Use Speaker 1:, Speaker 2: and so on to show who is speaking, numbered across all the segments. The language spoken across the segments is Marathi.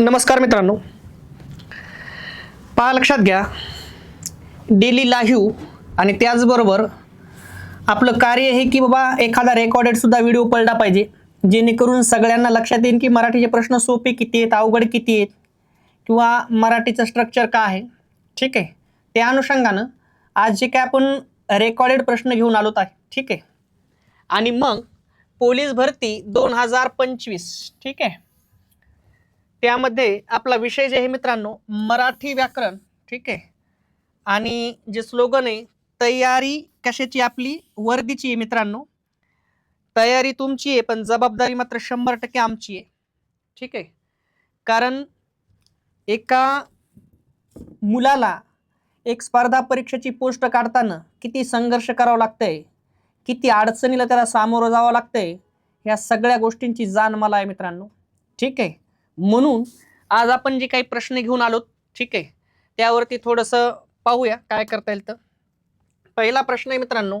Speaker 1: नमस्कार मित्रांनो. पहा लक्षात घ्या. डेली लाईव्ह आणि त्याचबरोबर आपलं कार्य हे की बाबा एखादा रेकॉर्डेडसुद्धा व्हिडिओ पडला पाहिजे जेणेकरून सगळ्यांना लक्षात येईल की मराठीचे प्रश्न सोपे किती आहेत अवघड किती आहेत किंवा मराठीचं स्ट्रक्चर काय आहे. ठीक आहे? त्या अनुषंगानं आज जे काय आपण रेकॉर्डेड प्रश्न घेऊन आलोत आहे ठीक आहे? आणि मग पोलीस भरती दोन हजार पंचवीस ठीक आहे? त्यामध्ये आपला विषय जे आहे मित्रांनो मराठी व्याकरण ठीक आहे? आणि जे स्लोगन आहे तयारी कशाची आपली? वर्दीची आहे मित्रांनो. तयारी तुमची आहे पण जबाबदारी मात्र शंभर टक्के आमची आहे. ठीक आहे? कारण एका मुलाला एक स्पर्धा परीक्षेची पोस्ट काढताना किती संघर्ष करावं लागतंय किती अडचणीला त्याला सामोरं जावं लागतंय ह्या सगळ्या गोष्टींची जाण मला आहे मित्रांनो. ठीक आहे? म्हणून आज आपण जे काही प्रश्न घेऊन आलो ठीक आहे त्यावरती थोडंसं पाहूया काय करता येईल तर. पहिला प्रश्न आहे मित्रांनो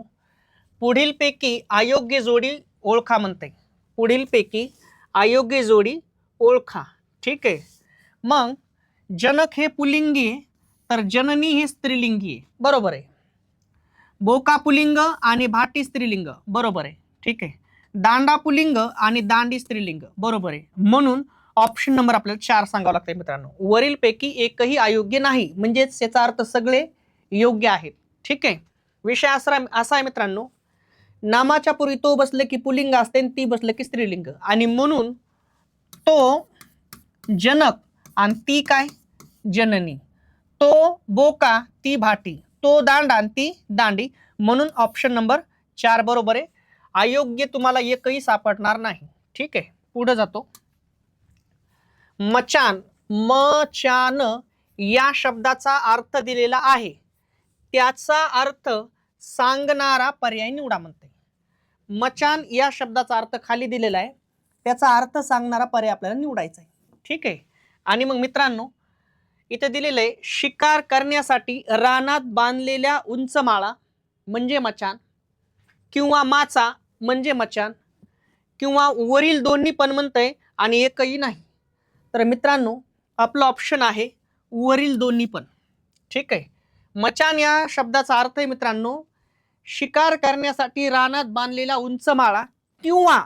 Speaker 1: पुढीलपैकी अयोग्य जोडी ओळखा म्हणते. पुढीलपैकी अयोग्य जोडी ओळखा ठीक आहे. मग जनक हे पुलिंगी आहे तर जननी हे स्त्रीलिंगी आहे बरोबर आहे. बोका पुलिंग आणि भाटी स्त्रीलिंग बरोबर आहे ठीक आहे. दांडा पुलिंग आणि दांडी स्त्रीलिंग बरोबर आहे. म्हणून ऑप्शन नंबर आपल्याला चार सांगावं लागतंय मित्रांनो. वरीलपैकी एकही अयोग्य नाही. म्हणजेच याचा अर्थ सगळे योग्य आहेत. ठीक आहे? विषय असा असा आहे मित्रांनो. नामाच्या पूर्वी तो बसले की पुलिंग असते आणि ती बसले की स्त्रीलिंग. आणि म्हणून तो जनक आणि ती काय? जननी. तो बोका ती भाटी. तो दांड आणि ती दांडी. म्हणून ऑप्शन नंबर चार बरोबर आहे. अयोग्य तुम्हाला एकही सापडणार नाही. ठीक आहे? पुढे जातो. मचान मचान या शब्दाचा अर्थ दिलेला आहे. त्याचा अर्थ सांगणारा पर्याय निवडा म्हणते. मचान या शब्दाचा अर्थ खाली दिलेला आहे. त्याचा अर्थ सांगणारा पर्याय आपल्याला निवडायचा आहे. ठीक आहे? आणि मग मित्रांनो इथं दिलेलं आहे शिकार करण्यासाठी रानात बांधलेल्या उंच माळा म्हणजे मचान किंवा माचा म्हणजे मचान किंवा वरील दोन्ही पण म्हणतंय आणि एकही नाही. तर मित्रांनो आपलं ऑप्शन आहे वरील दोन्ही पण. ठीक आहे? मचान या शब्दाचा अर्थ आहे मित्रांनो शिकार करण्यासाठी रानात बांधलेला उंच माळा किंवा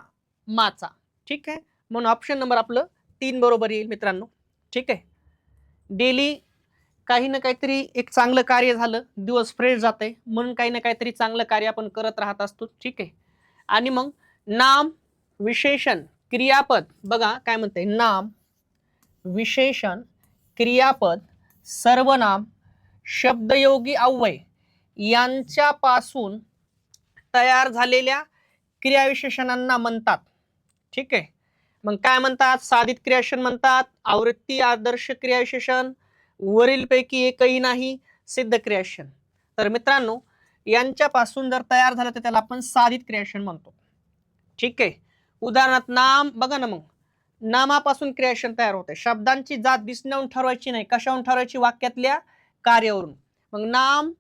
Speaker 1: माचा. ठीक आहे? म्हणून ऑप्शन नंबर आपलं तीन बरोबर येईल मित्रांनो. ठीक आहे? डेली काही ना काहीतरी एक चांगलं कार्य झालं दिवस फ्रेश जाते म्हणून काही ना काहीतरी चांगलं कार्य आपण करत राहत असतो. ठीक आहे? आणि मग नाम विशेषण क्रियापद. बघा काय म्हणते नाम. विशेषण क्रियापद सर्वनाम शब्दयोगी अव्यय यांच्यापासून तयार झालेल्या क्रियाविशेषणांना म्हणतात. ठीक आहे? मग काय म्हणतात? साधित क्रियाशन म्हणतात आवृत्ती आदर्श क्रियाविशेषण वरीलपैकी एकही नाही सिद्ध क्रियाशन तर मित्रांनो यांच्यापासून जर तयार झालं तर त्याला आपण साधित क्रियाशन म्हणतो. ठीक आहे? उदाहरणार्थ नाम बघा ना मग. नामापासून क्रिएशन तयार होते शब्दांची जात दिसण्याहून ठरवायची नाही. कशाहून ठरवायची? वाक्यातल्या कार्यावरून. मग नाम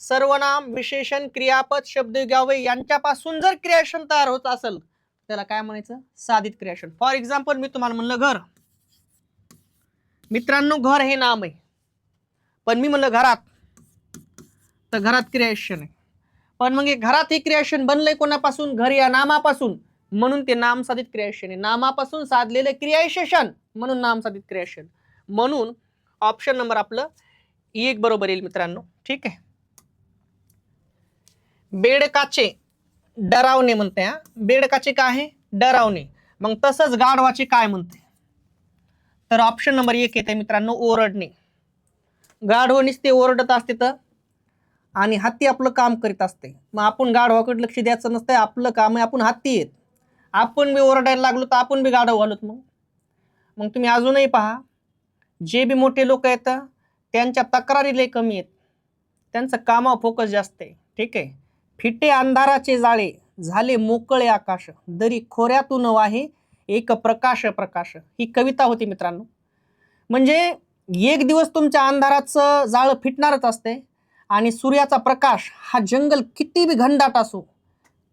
Speaker 1: सर्वनाम विशेषण क्रियापद शब्द गावे यांच्यापासून जर क्रिएशन तयार होत असेल त्याला काय म्हणायचं? साधित क्रिएशन फॉर एक्झाम्पल मी तुम्हाला म्हणलं घर. मित्रांनो घर हे नाम आहे. पण मी म्हणलं घरात. तर घरात क्रिएशन आहे. पण मग हे घरात हे क्रिएशन बनलंय कोणापासून? घर या नामापासून. म्हणून ते नाम साधित आहे. नामापासून साधलेले क्रियाशेषण म्हणून नाम साधित म्हणून ऑप्शन नंबर आपलं एक बरोबर येईल मित्रांनो. ठीक आहे? बेडकाचे डरावणे म्हणते हा. बेडकाचे काय आहे? डरावणे. मग तसंच गाढवाचे काय म्हणते? तर ऑप्शन नंबर एक येते मित्रांनो ओरडणे. गाढवणीच ते ओरडत असते तर? आणि हत्ती आपलं काम करीत असते. मग आपण गाढवाकडे लक्ष द्यायचं नसतंय आपलं काम आहे आपण हत्ती आहेत. आपण बी ओरडायला लागलो तर आपण बी गाढव वालत मग. मग तुम्ही अजूनही पहा जे बी मोठे लोक आहेत त्यांच्या तक्रारी लय कमी आहेत. त्यांचं कामावर फोकस जास्त आहे. ठीक आहे? फिटे अंधाराचे जाळे झाले मोकळे आकाश दरी खोऱ्यातून वाहे एक प्रकाश प्रकाश. ही कविता होती मित्रांनो. म्हणजे एक दिवस तुमच्या अंधाराचं जाळं फिटणारच असते आणि सूर्याचा प्रकाश हा जंगल किती बी घनदाट असो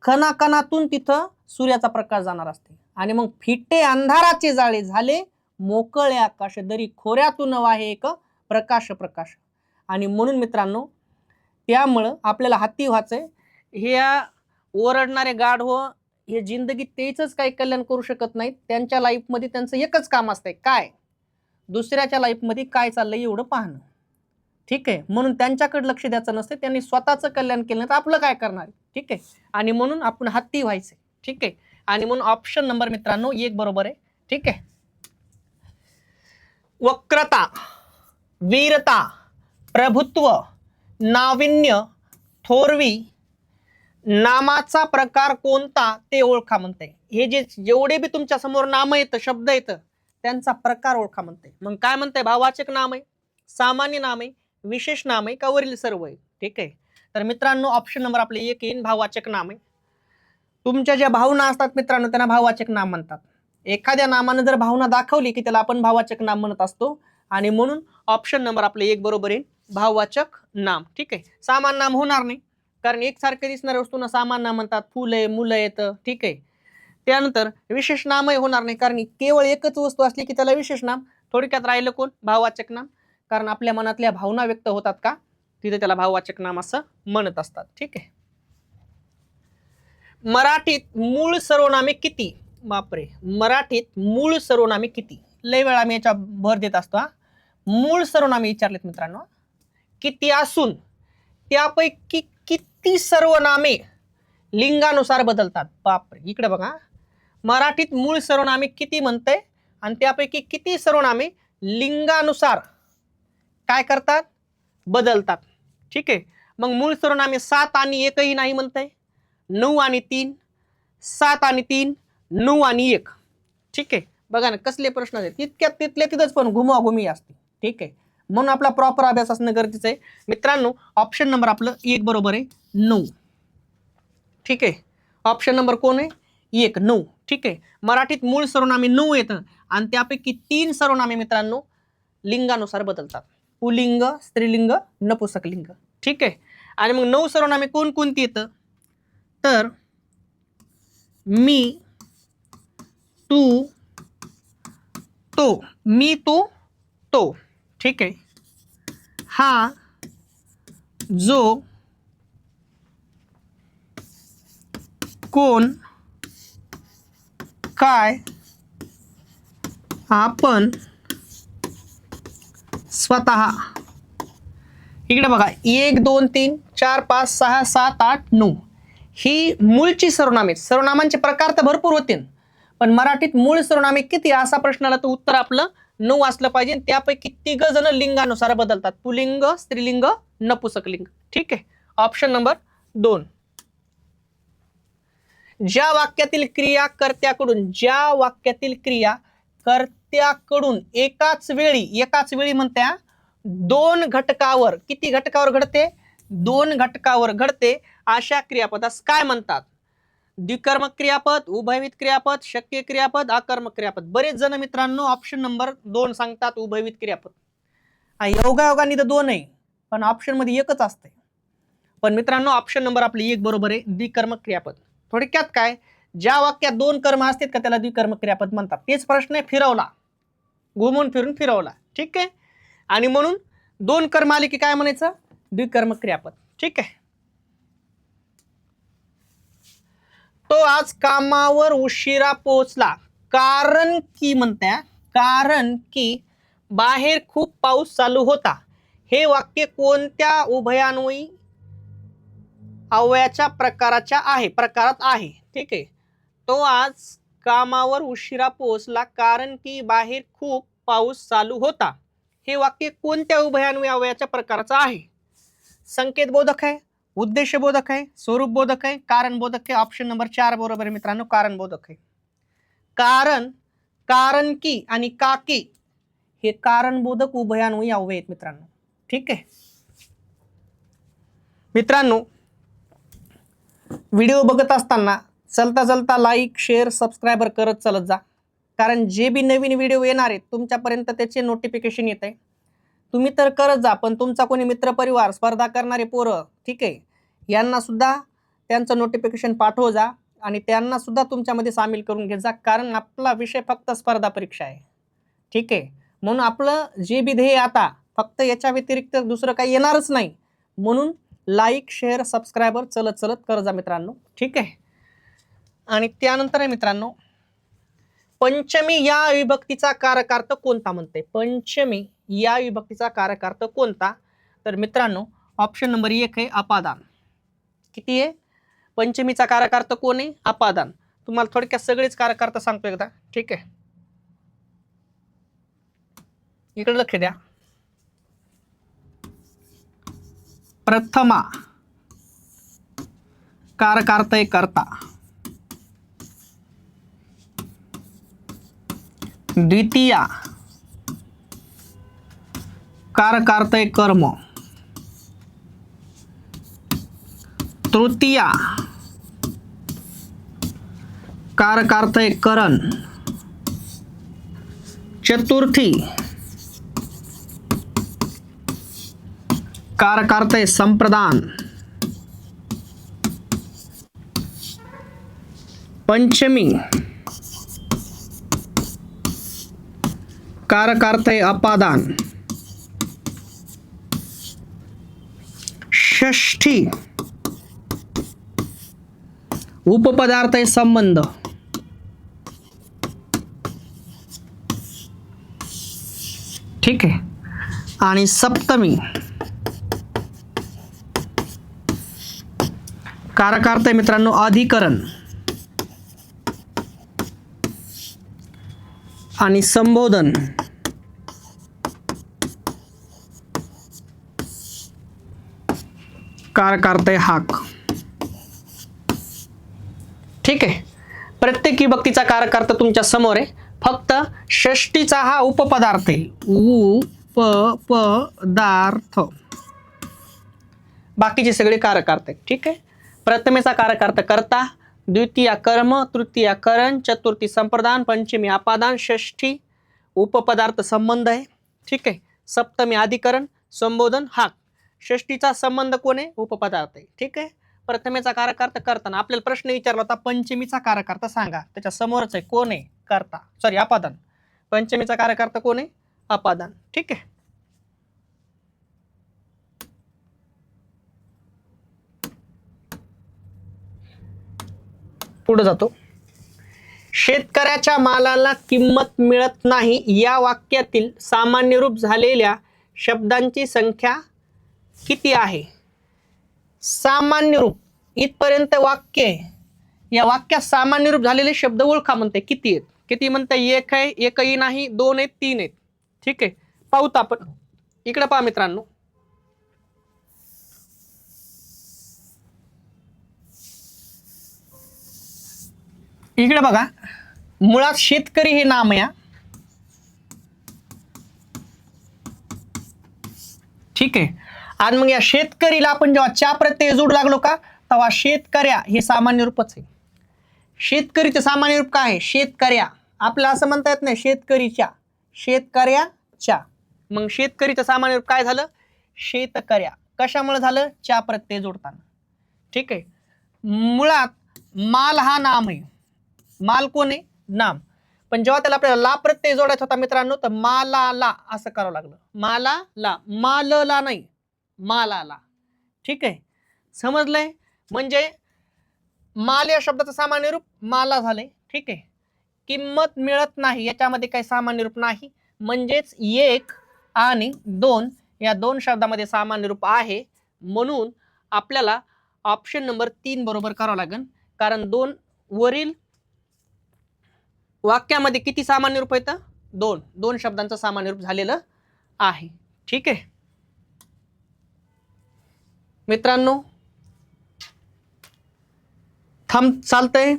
Speaker 1: कणाकणातून तिथं सूर्याचा प्रकाश जाणार असते. आणि मग फिटे अंधाराचे जाळे झाले मोकळे आकाश दरी खोऱ्यातून वाहे एक प्रकाश प्रकाश आणि म्हणून मित्रांनो त्यामुळं आपल्याला हाती व्हायचंय ह्या ओरडणारे गाढवं हे जिंदगी तेच काही कल्याण करू शकत नाहीत. त्यांच्या लाईफमध्ये त्यांचं एकच काम असतंय काय? दुसऱ्याच्या लाईफमध्ये काय चाललंय एवढं पाहणं. ठीक आहे? म्हणून त्यांच्याकडे लक्ष द्यायचं नसते त्यांनी स्वतःचं कल्याण केलं तर आपलं काय करणार? आहे? ठीक आहे? आणि म्हणून आपण हत्ती व्हायचे. ठीक आहे? आणि म्हणून ऑप्शन नंबर मित्रांनो एक बरोबर आहे. ठीक आहे? वक्रता वीरता प्रभुत्व नाविन्य थोरवी नामाचा प्रकार कोणता ते ओळखा म्हणते. हे जे जेवढे बी तुमच्यासमोर नाम येतं शब्द येतं त्यांचा प्रकार ओळखा म्हणते. मग काय म्हणते? भाववाचक नाम आहे सामान्य नाम आहे विशेष नाम आहे का वरील सर्व आहे ठीक आहे? तर मित्रांनो ऑप्शन नंबर आपले एक येईन भाववाचक नाम आहे. तुमच्या ज्या भावना असतात मित्रांनो त्यांना भाववाचक नाम म्हणतात. एखाद्या नामानं जर भावना दाखवली की त्याला आपण भाववाचक नाम म्हणत असतो आणि म्हणून ऑप्शन नंबर आपले एक बरोबर येईल भाववाचक नाम ठीक आहे? सामान नाम होणार नाही कारण एकसारखे दिसणाऱ्या वस्तूंना सामान नाम म्हणतात फुलं आहे मुलं येतं ठीक आहे? त्यानंतर विशेष नामही होणार नाही कारण केवळ एकच वस्तू असली की त्याला विशेष नाम थोडक्यात राहिलं कोण? भाववाचक नाम. कारण आपल्या मनातल्या भावना व्यक्त होतात का? तिथे त्याला भाववाचक नाम असं म्हणत असतात. ठीक आहे? मराठीत मूळ सर्वनामे किती? बापरे! मराठीत मूळ सर्वनामे किती? लय वेळा आम्ही याच्या भर देत असतो हा. मूळ सर्वनामे विचारलेत मित्रांनो. किती असून त्यापैकी किती सर्वनामे लिंगानुसार बदलतात? बापरे! इकडे बघा मराठीत मूळ सर्वनामे किती म्हणते आणि त्यापैकी किती सर्वनामे लिंगानुसार काय करतात? बदलतात. ठीक आहे? मग मूळ सर्वनामे सात आणि एकही नाही म्हणते नऊ आणि तीन सात आणि तीन नऊ आणि एक. ठीक आहे? बघा ना कसले प्रश्न आहेत. तितक्यात तिथल्या तिथंच पण घुमाघुमी असते. ठीक आहे? म्हणून आपला प्रॉपर अभ्यास असणं गरजेचं आहे. मित्रांनो ऑप्शन नंबर आपलं एक बरोबर आहे नऊ. ठीक आहे? ऑप्शन नंबर कोण आहे? एक नऊ. ठीक आहे? मराठीत मूळ सर्वनामे नऊ येतं. आणि त्यापैकी तीन सर्वनामे मित्रांनो लिंगानुसार बदलतात. पुलिंग स्त्रीलिंग नपुसकलिंग. ठीक आहे? आणि मग नऊ सर्वनामे कोणकोणती येतं तर मी तू तो. मी तू तो. ठीक आहे? हा जो कोण काय आपण स्वतः. इकडे बघा एक दोन तीन चार पाच सहा सात आठ नऊ. ही मूळची सर्वनामे सर्वनामांचे प्रकार तर भरपूर होते पण मराठीत मूळ सर्वनामे किती असा प्रश्न आला तर उत्तर आपलं नऊ असलं पाहिजे. त्यापैकी तिघ जण लिंगानुसार बदलतात. पुलिंग स्त्रीलिंग नपुसकलिंग. ठीक आहे? ऑप्शन नंबर दोन. ज्या वाक्यातील क्रिया कर्त्याकडून ज्या वाक्यातील क्रिया त्याकडून एकाच वेळी एकाच वेळी म्हणत्या दोन घटकावर किती घटकावर घडते? दोन घटकावर घडते. अशा क्रियापदास काय म्हणतात? द्विकर्मक क्रियापद उभयवित क्रियापद शक्य क्रियापद आकर्मक क्रियापद. बरेच जण मित्रांनो ऑप्शन नंबर दोन सांगतात उभयवित क्रियापद. योगायोगाने तर दोन आहे पण ऑप्शनमध्ये एकच असते पण मित्रांनो ऑप्शन नंबर आपली एक बरोबर आहे द्विकर्मक क्रियापद. थोडक्यात काय? ज्या वाक्यात दोन कर्म असतात का त्याला द्विकर्मक क्रियापद म्हणतात. तेच प्रश्न आहे फिरवला. घुमून फिरून फिरवला. ठीक आहे? आणि म्हणून दोन कर्म आले की काय म्हणायचं? द्विकर्मक क्रियापद ठीक आहे? तो आज कामावर उशिरा पोहोचला. कारण की म्हणत्या कारण की बाहेर खूप पाऊस चालू होता. हे वाक्य कोणत्या उभयान्वयी अवयाच्या प्रकाराच्या आहे प्रकारात आहे. ठीक आहे? तो आज कामावर उशिरा पोहोचला कारण की बाहेर खूप पाऊस चालू होता. हे वाक्य कोणत्या उभयान्वयी अवयाच्या प्रकाराचं आहे? संकेत बोधक आहे उद्देश बोधक आहे स्वरूप बोधक आहे कारण बोधक आहे ऑप्शन नंबर चार बरोबर आहे मित्रांनो कारण बोधक आहे. कारण कारण की आणि काकी हे कारण बोधक उभयान्वयी अवय आहेत मित्रांनो. ठीक आहे? मित्रांनो व्हिडिओ बघत असताना चलता चलता लाईक शेअर सबस्क्रायबर करत चालत जा. कारण जे बी नवीन व्हिडिओ येणार आहेत तुमच्यापर्यंत त्याचे नोटिफिकेशन येत आहे तुम्ही तर करत जा पण तुमचा कोणी मित्रपरिवार स्पर्धा करणारे पोरं ठीक आहे यांनासुद्धा त्यांचं नोटिफिकेशन पाठव जा आणि त्यांनासुद्धा तुमच्यामध्ये सामील करून घेत जा कारण आपला विषय फक्त स्पर्धा परीक्षा आहे. ठीक आहे म्हणून आपलं जे बी ध्येय आता फक्त याच्या व्यतिरिक्त दुसरं काही येणारच नाही. म्हणून लाईक शेअर सबस्क्रायबर चलत चलत कर जा मित्रांनो. ठीक आहे आणि त्यानंतर आहे मित्रांनो पंचमी या विभक्तीचा कारकार्थ कोणता म्हणते? पंचमी या विभक्तीचा कारकार्थ कोणता? तर मित्रांनो ऑप्शन नंबर एक आहे अपादान. किती आहे? पंचमीचा कारकार्थ कोण आहे? अपादान. तुम्हाला थोडक्यात सगळेच कारकार्थ सांगतो एकदा. ठीक आहे? इकडे लक्ष द्या. प्रथमा. कारकार्थ आहे करता. द्वितीया। कारकार्थ आहे कर्म। तृतीया। कारकार्थ आहे करण। चतुर्थी। कारकार्थ आहे संप्रदान। पंचमी। कारकार्थ आहे अपादान. षष्ठी. उपपदार्थ आहे संबंध. ठीक आहे. आणि सप्तमी. कारकार्थ मित्रांनो अधिकरण. आणि संबोधन. कारकार्थ आहे हाक. ठीक आहे. प्रत्येक विभक्तीचा कारकार्थ तुमच्यासमोर आहे. फक्त षष्टीचा हा उपपदार्थ आहे. उपपदार्थ. बाकीचे सगळे कारकार्थ ठीक आहे. प्रथमेचा कारकार्थ करता द्वितीय कर्म तृतीय करण चतुर्थी संप्रदान पंचमी अपादान षष्ठी उपपदार्थ संबंध आहे. ठीक आहे. सप्तमी अधिकरण संबोधन हाक. षष्टीचा संबंध कोण आहे? उपपदार्थ आहे. ठीक आहे? प्रथमेचा कारकार्थ करताना आपल्याला प्रश्न विचारला होता पंचमीचा कारकार्थ सांगा. त्याच्या समोरच आहे कोण आहे? करता. सॉरी अपादान. पंचमीचा कारकार्थ कोण आहे? अपादान. ठीक आहे? पुढे जातो. शेतकऱ्याच्या मालाला किंमत मिळत नाही. या वाक्यातील सामान्य रूप झालेल्या शब्दांची संख्या किती आहे? सामान्य रूप. इथपर्यंत वाक्य आहे. या वाक्यात सामान्य रूप झालेले शब्द ओळखा म्हणते. किती आहेत? किती म्हणते एक आहे एकही नाही दोन आहेत तीन आहेत. ठीक आहे? पाहूत आपण. इकडे पहा मित्रांनो. इकडे बघा. मुळात शेतकरी हे नाम या ठीक आहे? आणि मग या शेतकरीला आपण जेव्हा च्या प्रत्यय जोड लागलो का तेव्हा शेतकऱ्या हे सामान्य रूपच आहे. शेतकरीचं सामान्य रूप काय आहे? शेतकऱ्या. आपल्याला असं म्हणता येत नाही शेतकरीच्या. शेतकऱ्याच्या. मग शेतकरीचं सामान्य रूप काय झालं? शेतकऱ्या. कशामुळे झालं? च्या प्रत्यय जोडताना. ठीक आहे? मुळात माल हा नाम आहे. माल कोण आहे? नाम. पण जेव्हा त्याला आपल्याला ला प्रत्यय जोडायचा होता मित्रांनो तर माला ला असं करावं लागलं. माला ला माल ला नाही. मालाला. ठीक आहे? समजलंय? म्हणजे माल या शब्दाचं सामान्य रूप माला झालंय. ठीक आहे? किंमत मिळत नाही याच्यामध्ये काही सामान्य रूप नाही. म्हणजेच एक आणि दोन या दोन शब्दामध्ये सामान्य रूप आहे. म्हणून आपल्याला ऑप्शन नंबर तीन बरोबर करावं लागेल. कारण दोन वरील वाक्यामध्ये किती सामान्य रूप येतं? दोन. दोन शब्दांचं सामान्य रूप झालेलं आहे. ठीक आहे? मित्रांनो थांब चालतंय.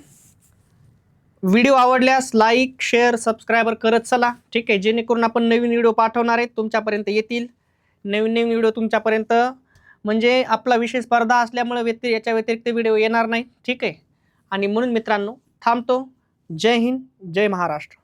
Speaker 1: व्हिडिओ आवडल्यास लाईक शेअर सबस्क्रायबर करत चला. ठीक आहे जेणेकरून आपण नवीन व्हिडिओ पाठवणार आहेत तुमच्यापर्यंत येतील. नवीन नवीन व्हिडिओ तुमच्यापर्यंत म्हणजे आपला विषय स्पर्धा असल्यामुळे व्यति याच्या व्यतिरिक्त व्हिडिओ येणार नाही. ठीक आहे. आणि म्हणून मित्रांनो थांबतो. जय हिंद जय महाराष्ट्र.